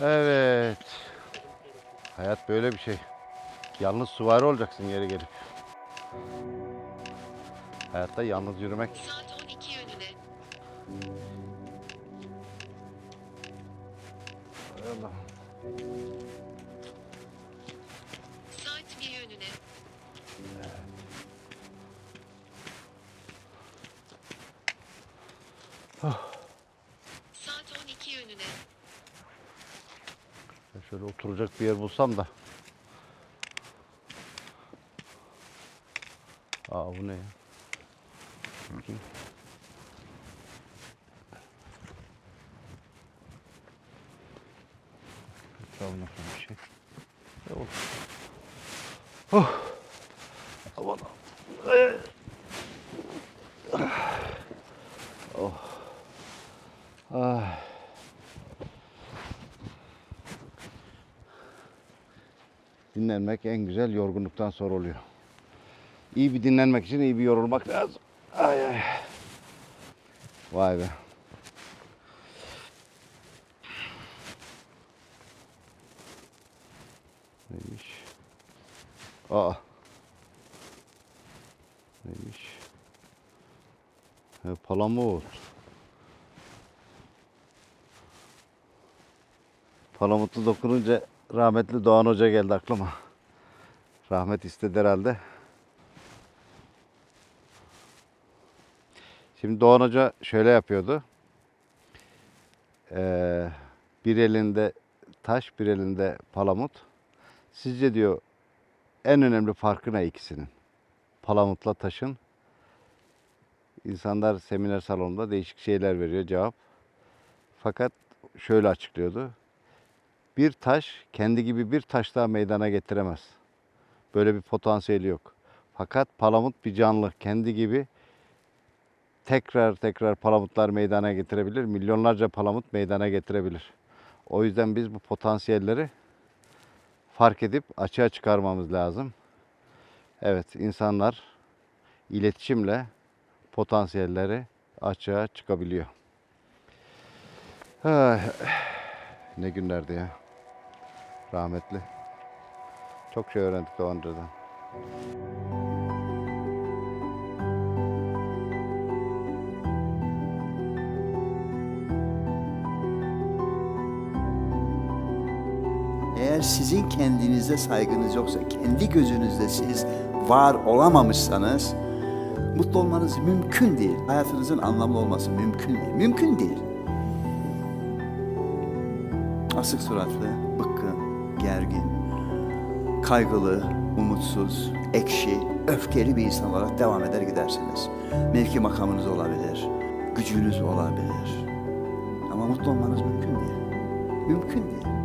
Evet. Hayat böyle bir şey. Yalnız suvari olacaksın yere gelip. Hayatta yalnız yürümek Saat 12 yönüne. Allah. Saat 1 yönüne. Saat 12 yönüne. Ben Şöyle oturacak bir yer bulsam da. Aa bu ne ya? Bakayım. Bir şey. Ya olur. Oh. Aman. Oh. Ay. Dinlenmek en güzel yorgunluktan sonra oluyor. İyi bir dinlenmek için iyi bir yorulmak lazım. Ay ay. Vay be. Neymiş? Aa. Neymiş? He, palamut. Palamutlu dokununca rahmetli Doğan Hoca geldi aklıma. Rahmet istedi herhalde. Şimdi Doğan Hoca şöyle yapıyordu. Ee, bir elinde taş, bir elinde palamut. Sizce diyor en önemli farkı ne ikisinin? Palamutla taşın. İnsanlar seminer salonunda değişik şeyler veriyor cevap. Fakat şöyle açıklıyordu. Bir taş kendi gibi bir taş daha meydana getiremez. Böyle bir potansiyeli yok. Fakat palamut bir canlı. Kendi gibi tekrar tekrar palamutlar meydana getirebilir. Milyonlarca palamut meydana getirebilir. O yüzden biz bu potansiyelleri fark edip açığa çıkarmamız lazım. Evet, insanlar iletişimle potansiyelleri açığa çıkabiliyor. Ne günlerdi ya. Rahmetli. Çok şey öğrendik Doğan Hoca'dan. Eğer sizin kendinize saygınız yoksa, kendi gözünüzde siz var olamamışsanız mutlu olmanız mümkün değil. Hayatınızın anlamlı olması mümkün değil. Mümkün değil. Asık suratlı, bıkkın, gergin, kaygılı, umutsuz, ekşi, öfkeli bir insan olarak devam eder gidersiniz. Mevki makamınız olabilir, gücünüz olabilir. Ama mutlu olmanız mümkün değil. Mümkün değil.